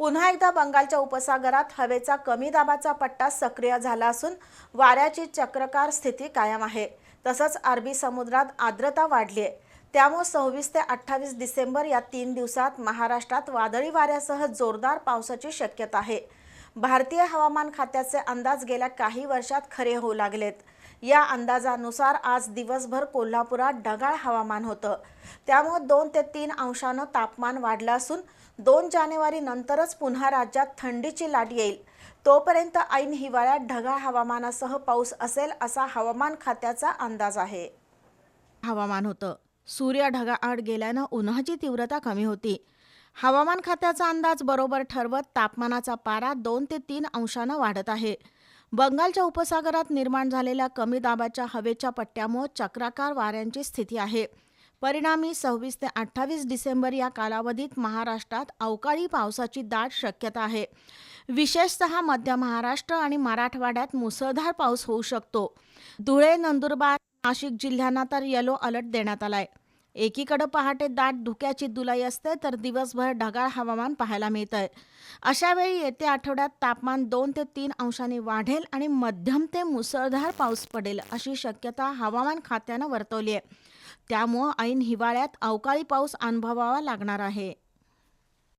पुन्हा एकदा बंगालच्या उपसागरात हवेचा कमी दाबाचा पट्टा सक्रिय झाला असून वाऱ्याची चक्रकार स्थिती कायम आहे. तसंच अरबी समुद्रात आर्द्रता वाढली आहे त्यामुळे सव्वीस ते अठ्ठावीस डिसेंबर या तीन दिवसात महाराष्ट्रात वादळी वाऱ्यासह जोरदार पावसाची शक्यता आहे. भारतीय हवामान खात्याचे अंदाज गेल्या काही वर्षात खरे होऊ लागलेत. या अंदाजानुसार आज दिवसभर कोल्हापुरात ढगाळ हवामान होतं. त्यामुळे दोन ते तीन अंशानं तापमान वाढलं असून दोन जानेवारी नंतरच पुन्हा राज्यात थंडीची लाट येईल. तोपर्यंत ऐन हिवाळ्यात ढगाळ हवामानासह पाऊस असेल असा हवामान खात्याचा अंदाज आहे. हवामान होतं. सूर्य ढगाआड गेल्यानं उन्हाची तीव्रता कमी होती. हवामान खात्याचा अंदाज बरोबर ठरवत तापमानाचा पारा दोन ते तीन अंशानं वाढत आहे. बंगालच्या उपसागरात निर्माण झालेल्या कमी दाबाच्या हवेच्या पट्ट्यामुळे चक्राकार वाऱ्यांची स्थिती आहे. परिणामी सव्वीस ते अठ्ठावीस डिसेंबर या कालावधीत महाराष्ट्रात अवकाळी पावसाची दाट शक्यता आहे. विशेषतः मध्य महाराष्ट्र आणि मराठवाड्यात मुसळधार पाऊस होऊ शकतो. धुळे नंदुरबार नाशिक जिल्ह्यांना तर येलो अलर्ट देण्यात आलाय. एकीकडे पहाटे दाट धुक्याची दुलाई असते तर दिवसभर ढगाळ हवामान पाहायला मिळतंय. अशा वेळी येत्या आठवड्यात तापमान दोन ते तीन अंशांनी वाढेल आणि मध्यम ते मुसळधार पाऊस पडेल अशी शक्यता हवामान खात्यानं वर्तवली आहे त्यामुळं ऐन हिवाळ्यात अवकाळी पाऊस अनुभवावा लागणार आहे.